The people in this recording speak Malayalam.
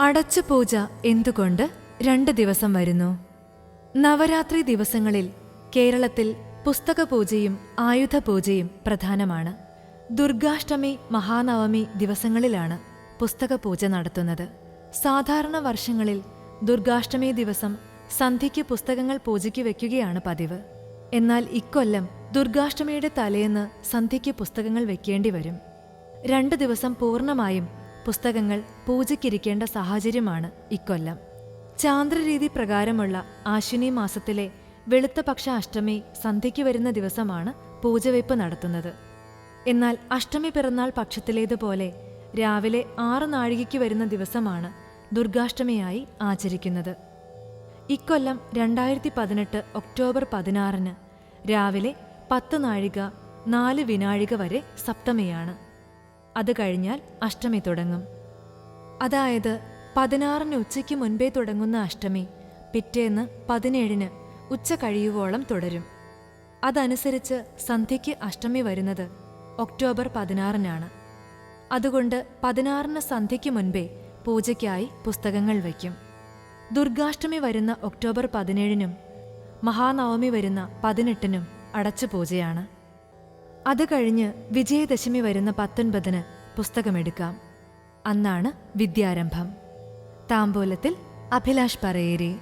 അടച്ചു പൂജ എന്തുകൊണ്ട് രണ്ട് ദിവസം വരുന്നു? നവരാത്രി ദിവസങ്ങളിൽ കേരളത്തിൽ പുസ്തക പൂജയും ആയുധ പൂജയും പ്രധാനമാണ്. ദുർഗാഷ്ടമി മഹാനവമി ദിവസങ്ങളിലാണ് പുസ്തക പൂജ നടത്തുന്നത്. സാധാരണ വർഷങ്ങളിൽ ദുർഗാഷ്ടമി ദിവസം സന്ധ്യയ്ക്ക് പുസ്തകങ്ങൾ പൂജയ്ക്ക് വയ്ക്കുകയാണ് പതിവ്. എന്നാൽ ഇക്കൊല്ലം ദുർഗാഷ്ടമിയുടെ തലേന്ന് സന്ധ്യയ്ക്ക് പുസ്തകങ്ങൾ വെക്കേണ്ടി വരും രണ്ട് ദിവസം പൂർണമായും പുസ്തകങ്ങൾ പൂജയ്ക്കിരിക്കേണ്ട സാഹചര്യമാണ് ഇക്കൊല്ലം. ചാന്ദ്രരീതി പ്രകാരമുള്ള ആശ്വിനി മാസത്തിലെ വെളുത്തപക്ഷ അഷ്ടമി സന്ധ്യയ്ക്ക് വരുന്ന ദിവസമാണ് പൂജവയ്പ് നടത്തുന്നത്. എന്നാൽ അഷ്ടമി പിറന്നാൾ പക്ഷത്തിലേതുപോലെ രാവിലെ ആറ് നാഴികയ്ക്ക് വരുന്ന ദിവസമാണ് ദുർഗാഷ്ടമിയായി ആചരിക്കുന്നത്. ഇക്കൊല്ലം രണ്ടായിരത്തി പതിനെട്ട് ഒക്ടോബർ പതിനാറിന് രാവിലെ പത്ത് നാഴിക നാല് വിനാഴിക വരെ സപ്തമിയാണ്. അത് കഴിഞ്ഞാൽ അഷ്ടമി തുടങ്ങും. അതായത് പതിനാറിന് ഉച്ചയ്ക്ക് മുൻപേ തുടങ്ങുന്ന അഷ്ടമി പിറ്റേന്ന് പതിനേഴിന് ഉച്ച കഴിയുവോളം തുടരും. അതനുസരിച്ച് സന്ധ്യയ്ക്ക് അഷ്ടമി വരുന്നത് ഒക്ടോബർ പതിനാറിനാണ്. അതുകൊണ്ട് പതിനാറിന് സന്ധ്യയ്ക്ക് മുൻപേ പൂജയ്ക്കായി പുസ്തകങ്ങൾ വയ്ക്കും. ദുർഗാഷ്ടമി വരുന്ന ഒക്ടോബർ പതിനേഴിനും മഹാനവമി വരുന്ന പതിനെട്ടിനും അടച്ചു പൂജയാണ്. അത് കഴിഞ്ഞ് വിജയദശമി വരുന്ന പത്തൊൻപതിന് പുസ്തകമെടുക്കാം. അന്നാണ് വിദ്യാരംഭം. താമ്പോലത്തിൽ അഭിലാഷ് പറയേരി.